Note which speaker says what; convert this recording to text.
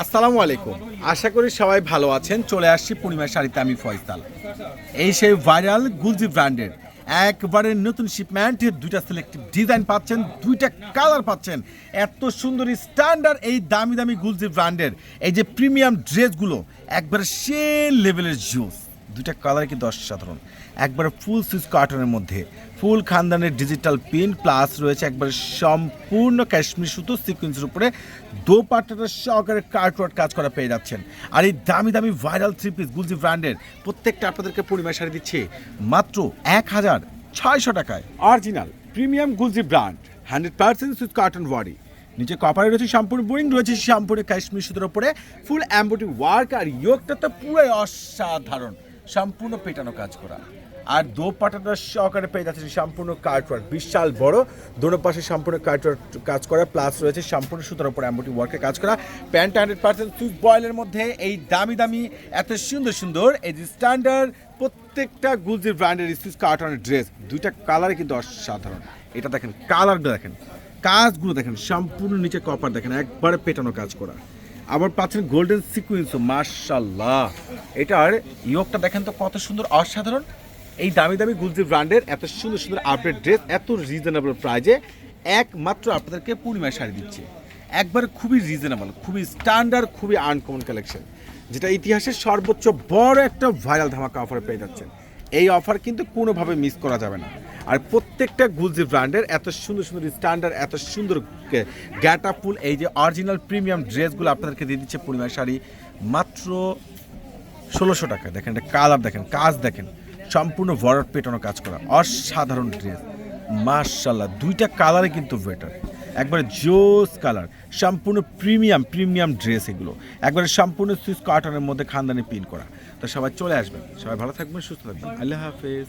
Speaker 1: আসসালামু আলাইকুম। আশা করি সবাই ভালো আছেন। চলে আসছি পূর্ণিমার শাড়িতে, আমি ফয়সাল। এই সেই ভাইরাল গুলজি ব্র্যান্ডের একবারে নতুন শিপম্যান্টের দুইটা সিলেক্টিভ ডিজাইন পাচ্ছেন, দুইটা কালার পাচ্ছেন। এত সুন্দর স্ট্যান্ডার্ড এই দামি দামি গুলজি ব্র্যান্ডের। এই যে প্রিমিয়াম ড্রেসগুলো একবারে সে লেভেলের জুস দুইটা কালার কিন্তু অসাধারণ একবারে ফুল সুইচ কার্টনের মধ্যে। ফুল খানদানের ডিজিটাল পিন প্লাস রয়েছে একবারে সম্পূর্ণ কাশ্মীর সুতো সিকুয়েন্সের উপরে। দোপাট্টাটা সহকারে কার্টওয়ার্ক কাজ করা পেয়ে যাচ্ছেন। আর এই দামি দামি ভাইরাল থ্রি পিস গুলজি ব্র্যান্ডের প্রত্যেকটা আপনাদেরকে পরিমাণ শাড়ি দিচ্ছে মাত্র এক হাজার ছয়শো টাকায়। Original premium গুলজি brand hundred percent switch carton body নিচে কপারে রয়েছে সম্পূর্ণ বোরিং রয়েছে সম্পূর্ণ কাশ্মীর সুতোর উপরে। ফুল অ্যাম্বোটি ওয়ার্ক আর ইয়োগটা তো পুরোই অসাধারণ। সম্পূর্ণ পেটানো কাজ করা। আর দোপাটাটা সহকারে পেয়ে যাচ্ছে সম্পূর্ণ কার্টওয়ার্ক বিশাল বড়। দোনো পাশে সম্পূর্ণ কার্টওয়ার্ক কাজ করা, প্লাস রয়েছে সম্পূর্ণ সুতার উপর অ্যাম্বোটি ওয়ার্কের কাজ করা। প্যান্ট হান্ড্রেড পার্সেন্ট সুইচ বয়েলের মধ্যে এই দামি দামি, এত সুন্দর সুন্দর, এই যে স্ট্যান্ডার্ড প্রত্যেকটা গুলজির ব্র্যান্ডের সুইচ কার্টনের ড্রেস, দুইটা কালারে কিন্তু অসাধারণ। এটা দেখেন কালারটা দেখেন, কাজগুলো দেখেন, সম্পূর্ণ নিচে কপার দেখেন, একবারে পেটানো কাজ করা। আবার পাচ্ছেন গোল্ডেন সিকুয়েন্সও মার্শাল্লাহ এটার ইয়োগটা দেখেন তো কত সুন্দর, অসাধারণ। এই দামি দামি গুলজি ব্র্যান্ডের এত সুন্দর সুন্দর আপডেট ড্রেস এত রিজনেবল প্রাইজে একমাত্র আপনাদেরকে পূর্ণিমায় শাড়ি দিচ্ছে। একবার খুবই রিজনেবল খুবই স্ট্যান্ডার্ড খুবই আনকমন কালেকশন যেটা ইতিহাসের সর্বোচ্চ বড় একটা ভাইরাল ধামাকা অফারে পেয়ে যাচ্ছেন। এই অফার কিন্তু কোনোভাবে মিস করা যাবে না। আর প্রত্যেকটা গুলজি ব্র্যান্ডের এত সুন্দর সুন্দর স্ট্যান্ডার্ড এত সুন্দর গ্যাটা ফুল এই যে অরিজিনাল প্রিমিয়াম ড্রেসগুলো আপনাদেরকে দিয়ে দিচ্ছে পূর্ণিমা শাড়ি, মাত্র ষোলোশো টাকা। দেখেন, এটা কালার দেখেন, কাজ দেখেন, সম্পূর্ণ ভরট পেটানো কাজ করা, অসাধারণ ড্রেস মার্শাল্লাহ দুইটা কালারে কিন্তু বেটার একবারে জোস কালার সম্পূর্ণ প্রিমিয়াম প্রিমিয়াম ড্রেস এগুলো। একবারে সম্পূর্ণ সুইচ কার্টনের মধ্যে খানদানি পিন করা। তো সবাই চলে আসবেন। সবাই ভালো থাকবেন, সুস্থ থাকবেন। আল্লাহ হাফেজ।